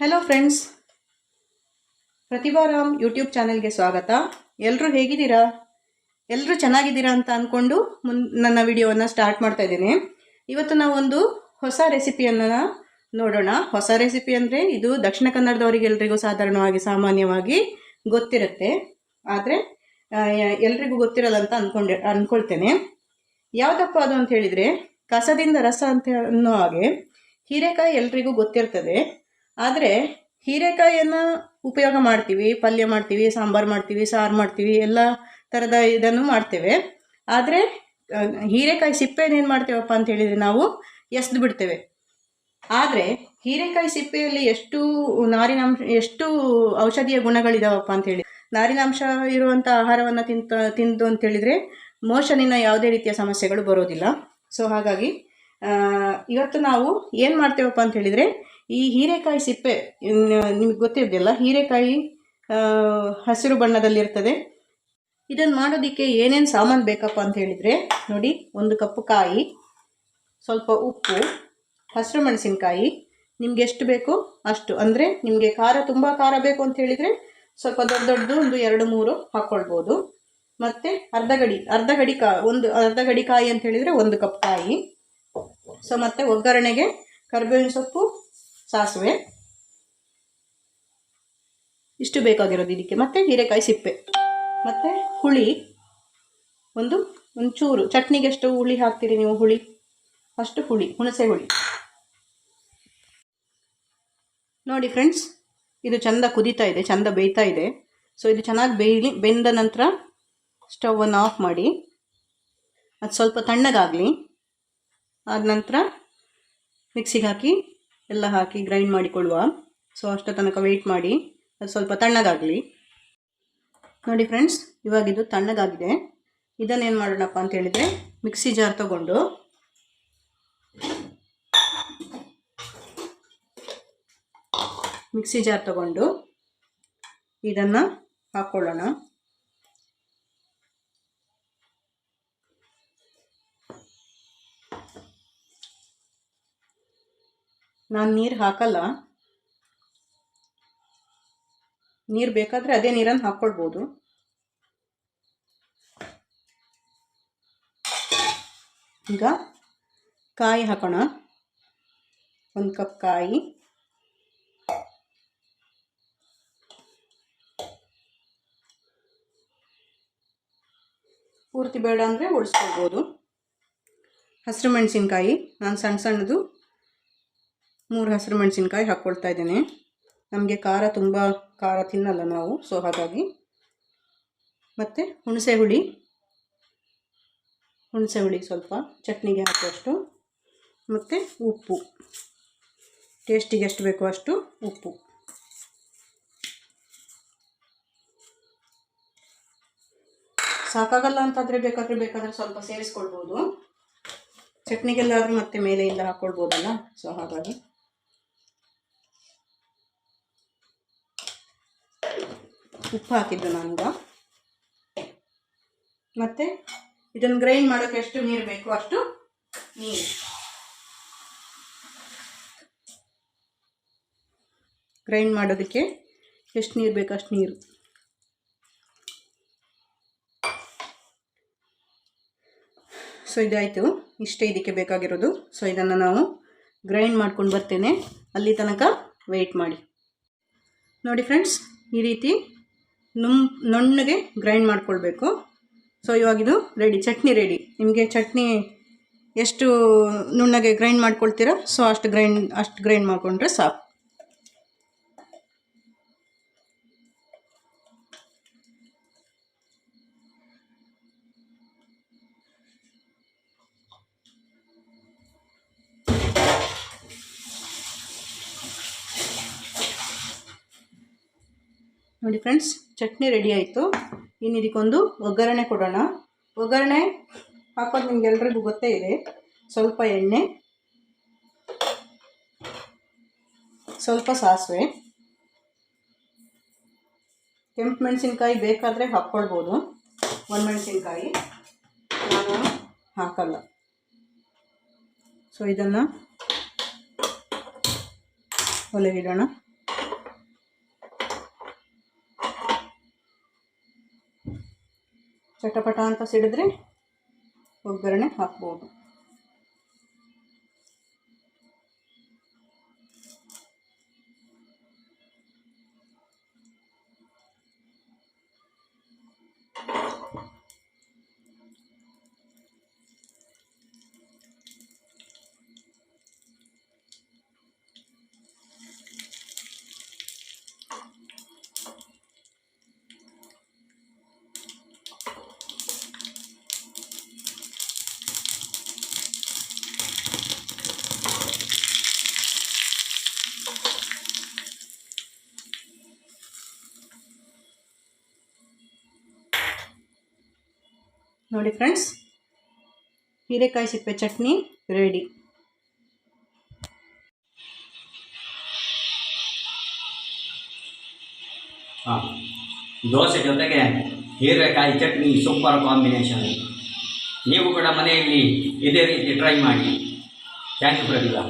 Hello friends ಪ್ರತಿಭಾರಾಮ್ YouTube ಚಾನೆಲ್ಗೆ ಸ್ವಾಗತ. ಎಲ್ಲರೂ ಹೇಗಿದ್ದೀರಾ? ಎಲ್ಲರೂ ಚೆನ್ನಾಗಿದ್ದೀರಾ ಅಂತ ಅಂದ್ಕೊಂಡು ಮುನ್ ನನ್ನ ವಿಡಿಯೋವನ್ನು ಸ್ಟಾರ್ಟ್ ಮಾಡ್ತಾ ಇದ್ದೀನಿ. ಇವತ್ತು ನಾವೊಂದು ಹೊಸ ರೆಸಿಪಿಯನ್ನು ನೋಡೋಣ. ಹೊಸ ರೆಸಿಪಿ ಅಂದರೆ ಇದು ದಕ್ಷಿಣ ಕನ್ನಡದವರಿಗೆಲ್ರಿಗೂ ಸಾಧಾರಣವಾಗಿ ಸಾಮಾನ್ಯವಾಗಿ ಗೊತ್ತಿರುತ್ತೆ. ಆದರೆ ಎಲ್ರಿಗೂ ಗೊತ್ತಿರಲ್ಲ ಅಂತ ಅಂದ್ಕೊಂಡೆ ಅಂದ್ಕೊಳ್ತೇನೆ ಯಾವುದಪ್ಪ ಅದು ಅಂತ ಹೇಳಿದರೆ, ಕಸದಿಂದ ರಸ ಅಂತ ಅನ್ನೋ ಹಾಗೆ ಹೀರೆಕಾಯಿ ಎಲ್ರಿಗೂ ಗೊತ್ತಿರ್ತದೆ. ಆದರೆ ಹೀರೆಕಾಯಿಯನ್ನು ಉಪಯೋಗ ಮಾಡ್ತೀವಿ, ಪಲ್ಯ ಮಾಡ್ತೀವಿ, ಸಾಂಬಾರು ಮಾಡ್ತೀವಿ, ಸಾರು ಮಾಡ್ತೀವಿ, ಎಲ್ಲ ಥರದ ಇದನ್ನು ಮಾಡ್ತೇವೆ. ಆದರೆ ಹೀರೆಕಾಯಿ ಸಿಪ್ಪೆನೇನು ಮಾಡ್ತೇವಪ್ಪ ಅಂತ ಹೇಳಿದರೆ ನಾವು ಎಸ್ದು ಬಿಡ್ತೇವೆ. ಆದರೆ, ಹೀರೆಕಾಯಿ ಸಿಪ್ಪೆಯಲ್ಲಿ ಎಷ್ಟು ನಾರಿನಾಂಶ, ಎಷ್ಟು ಔಷಧೀಯ ಗುಣಗಳಿದಾವಪ್ಪ ಅಂತ ಹೇಳಿ. ನಾರಿನಾಂಶ ಇರುವಂಥ ಆಹಾರವನ್ನು ತಿಂತ, ತಿಂದು ಅಂತ ಹೇಳಿದರೆ ಮೋಷನಿನ ಯಾವುದೇ ರೀತಿಯ ಸಮಸ್ಯೆಗಳು ಬರೋದಿಲ್ಲ. ಸೊ ಹಾಗಾಗಿ ಇವತ್ತು ನಾವು ಏನು ಮಾಡ್ತೇವಪ್ಪ ಅಂತ ಹೇಳಿದರೆ, ಈ ಹೀರೆಕಾಯಿ ಸಿಪ್ಪೆ ನಿಮಗೆ ಗೊತ್ತಿರೋದಿಲ್ಲ, ಹೀರೆಕಾಯಿ ಹಸಿರು ಬಣ್ಣದಲ್ಲಿರ್ತದೆ. ಇದನ್ನು ಮಾಡೋದಕ್ಕೆ ಏನೇನು ಸಾಮಾನು ಬೇಕಪ್ಪ ಅಂತ ಹೇಳಿದರೆ, ನೋಡಿ, ಒಂದು ಕಪ್ಪು ಕಾಯಿ, ಸ್ವಲ್ಪ ಉಪ್ಪು, ಹಸಿರು ಮೆಣಸಿನಕಾಯಿ, ನಿಮ್ಗೆ ಎಷ್ಟು ಬೇಕು ಅಷ್ಟು. ಅಂದರೆ ನಿಮಗೆ ಖಾರ, ತುಂಬ ಖಾರ ಬೇಕು ಅಂತ ಹೇಳಿದರೆ, ಸ್ವಲ್ಪ ದೊಡ್ಡ ದೊಡ್ಡದು ಒಂದು ಎರಡು ಮೂರು ಹಾಕ್ಕೊಳ್ಬೋದು ಮತ್ತು ಅರ್ಧ ಗಡಿ ಅರ್ಧ ಗಡಿ ಕಾ, ಒಂದು ಅರ್ಧ ಗಡಿ ಕಾಯಿ ಅಂತ ಹೇಳಿದರೆ ಒಂದು ಕಪ್ ಕಾಯಿ. ಸೊ ಮತ್ತೆ ಒಗ್ಗರಣೆಗೆ ಕರಿಬೇವಿನ ಸೊಪ್ಪು, ಸಾಸಿವೆ. ಇಷ್ಟು ಬೇಕಾಗಿರೋದು ಇದಕ್ಕೆ. ಮತ್ತು ಹೀರೆಕಾಯಿ ಸಿಪ್ಪೆ. ಮತ್ತು ಹುಳಿ. ಒಂದು ಒಂಚೂರು. ಚಟ್ನಿಗೆ ಎಷ್ಟು ಹುಳಿ ಹಾಕ್ತೀರಿ ನೀವು ಹುಳಿ? ಅಷ್ಟು ಹುಳಿ, ಹುಣಸೆ ಹುಳಿ. ನೋಡಿ ಫ್ರೆಂಡ್ಸ್ ಇದು ಚಂದ ಕುದೀತಾ ಇದೆ, ಚಂದ ಬೇಯ್ತಾ ಇದೆ. ಸೊ ಇದು ಚೆನ್ನಾಗಿ ಬೇಯಲಿ, ಬೆಂದ ನಂತರ ಸ್ಟವನ್ನು ಆಫ್ ಮಾಡಿ. ಅದು ಸ್ವಲ್ಪ ತಣ್ಣಗಾಗಲಿ. ಆದ ನಂತರ ಮಿಕ್ಸಿಗೆ ಹಾಕಿ, ಎಲ್ಲ ಹಾಕಿ ಗ್ರೈಂಡ್ ಮಾಡಿಕೊಳ್ಳುವ. ಸೊ ಅಷ್ಟು ತನಕ ವೆಯ್ಟ್ ಮಾಡಿ. ಅದು ಸ್ವಲ್ಪ ತಣ್ಣಗಾಗಲಿ. ನೋಡಿ ಫ್ರೆಂಡ್ಸ್ ಇವಾಗ ಇದು ತಣ್ಣಗಾಗಿದೆ. ಇದನ್ನೇನು ಮಾಡೋಣಪ್ಪ ಅಂತ ಹೇಳಿದರೆ, ಮಿಕ್ಸಿ ಜಾರ್ ತಗೊಂಡು ಮಿಕ್ಸಿ ಜಾರ್ ತಗೊಂಡು ಇದನ್ನು ಹಾಕ್ಕೊಳ್ಳೋಣ ನಾನು ನೀರು ಹಾಕಲ್ಲ. ನೀರು ಬೇಕಾದರೆ ಅದೇ ನೀರನ್ನು ಹಾಕ್ಕೊಳ್ಬೋದು ಈಗ ಕಾಯಿ ಹಾಕೋಣ. ಒಂದು ಕಪ್ ಕಾಯಿ. ಪೂರ್ತಿ ಬೇಡ ಅಂದರೆ ಉಳಿಸ್ಕೊಳ್ಬೋದು. ಹಸಿರು ಮೆಣಸಿನ್ಕಾಯಿ. ನಾನು ಸಣ್ಣ ಸಣ್ಣದು ಮೂರು ಹಸಿರು ಮೆಣಸಿನ್ಕಾಯಿ ಹಾಕ್ಕೊಳ್ತಾ ಇದ್ದೇನೆ. ನಮಗೆ ಖಾರ ತುಂಬ ಖಾರ ತಿನ್ನಲ್ಲ ನಾವು ಸೊ ಹಾಗಾಗಿ. ಮತ್ತು ಹುಣಸೆ ಹುಳಿ. ಹುಣಸೆ ಹುಳಿ ಸ್ವಲ್ಪ ಚಟ್ನಿಗೆ ಹಾಕುವಷ್ಟು. ಮತ್ತು ಉಪ್ಪು. ಟೇಸ್ಟಿಗೆ ಎಷ್ಟು ಬೇಕೋ ಅಷ್ಟು ಉಪ್ಪು. ಸಾಕಾಗಲ್ಲ ಅಂತಾದರೆ ಬೇಕಾದರೆ ಬೇಕಾದರೆ ಸ್ವಲ್ಪ ಸೇರಿಸ್ಕೊಳ್ಬೋದು. ಚಟ್ನಿಗೆಲ್ಲಾದರೂ ಮತ್ತೆ ಮೇಲೆಯಿಂದ ಹಾಕ್ಕೊಳ್ಬೋದಲ್ಲ ಸೊ ಹಾಗಾಗಿ. ಉಪ್ಪು ಹಾಕಿದ್ದು ನಾನೀಗ ಮತ್ತು ಇದನ್ನು ಗ್ರೈಂಡ್ ಮಾಡೋಕ್ಕೆ ಎಷ್ಟು ನೀರು ಬೇಕು? ಅಷ್ಟು ನೀರು. ಗ್ರೈಂಡ್ ಮಾಡೋದಕ್ಕೆ ಎಷ್ಟು ನೀರು ಬೇಕು? ಅಷ್ಟು ನೀರು. ಸೊ, ಇದಾಯಿತು. ಇಷ್ಟೇ ಇದಕ್ಕೆ ಬೇಕಾಗಿರೋದು. ಸೊ, ಇದನ್ನು ನಾವು ಗ್ರೈಂಡ್ ಮಾಡ್ಕೊಂಡು ಬರ್ತೇನೆ. ಅಲ್ಲಿ ತನಕ ವೆಯ್ಟ್ ಮಾಡಿ. ನೋಡಿ ಫ್ರೆಂಡ್ಸ್ ಈ ರೀತಿ ನುಮ್ ನುಣ್ಣಗೆ ಗ್ರೈಂಡ್ ಮಾಡ್ಕೊಳ್ಬೇಕು. ಸೊ ಇವಾಗಿದು ರೆಡಿ ಚಟ್ನಿ ರೆಡಿ ನಿಮಗೆ ಚಟ್ನಿ ಎಷ್ಟು ನುಣ್ಣಗೆ ಗ್ರೈಂಡ್ ಮಾಡ್ಕೊಳ್ತೀರಾ? ಸೊ ಅಷ್ಟು ಗ್ರೈಂಡ್ ಅಷ್ಟು ಗ್ರೈಂಡ್ ಮಾಡಿಕೊಂಡ್ರೆ ಸಾಕು. ನೋಡಿ ಫ್ರೆಂಡ್ಸ್ ಚಟ್ನಿ ರೆಡಿ ಆಯಿತು. ಇನ್ನು ಇದಕ್ಕೊಂದು ಒಗ್ಗರಣೆ ಕೊಡೋಣ. ಒಗ್ಗರಣೆ ಹಾಕೋದು ನಿಮಗೆಲ್ರಿಗೂ ಗೊತ್ತೇ ಇದೆ. ಸ್ವಲ್ಪ ಎಣ್ಣೆ, ಸ್ವಲ್ಪ ಸಾಸಿವೆ, ಕೆಂಪು ಮೆಣಸಿನ್ಕಾಯಿ ಬೇಕಾದರೆ ಹಾಕ್ಕೊಳ್ಬೋದು. ಒಂದು ಮೆಣಸಿನ್ಕಾಯಿ ನಾನು ಹಾಕಲ್ಲ. ಸೊ ಇದನ್ನು ಒಲೆಗಿಡೋಣ ಚಟಪಟ ಅಂತ ಸಿಡಿದ್ರೆ ಒಗ್ಗರಣೆ ಹಾಕ್ಬೋದು. ನೋಡಿ ಫ್ರೆಂಡ್ಸ್, ಹೀರೆಕಾಯಿ ಸಿಪ್ಪೆ ಚಟ್ನಿ ರೆಡಿ. ದೋಸೆ ಜೊತೆಗೆ ಹೀರೆಕಾಯಿ ಚಟ್ನಿ ಸೂಪರ್ ಕಾಂಬಿನೇಷನ್ ನೀವು ಕೂಡ ಮನೆಯಲ್ಲಿ ಇದೇ ರೀತಿ ಟ್ರೈ ಮಾಡಿ. Thank you Pratibha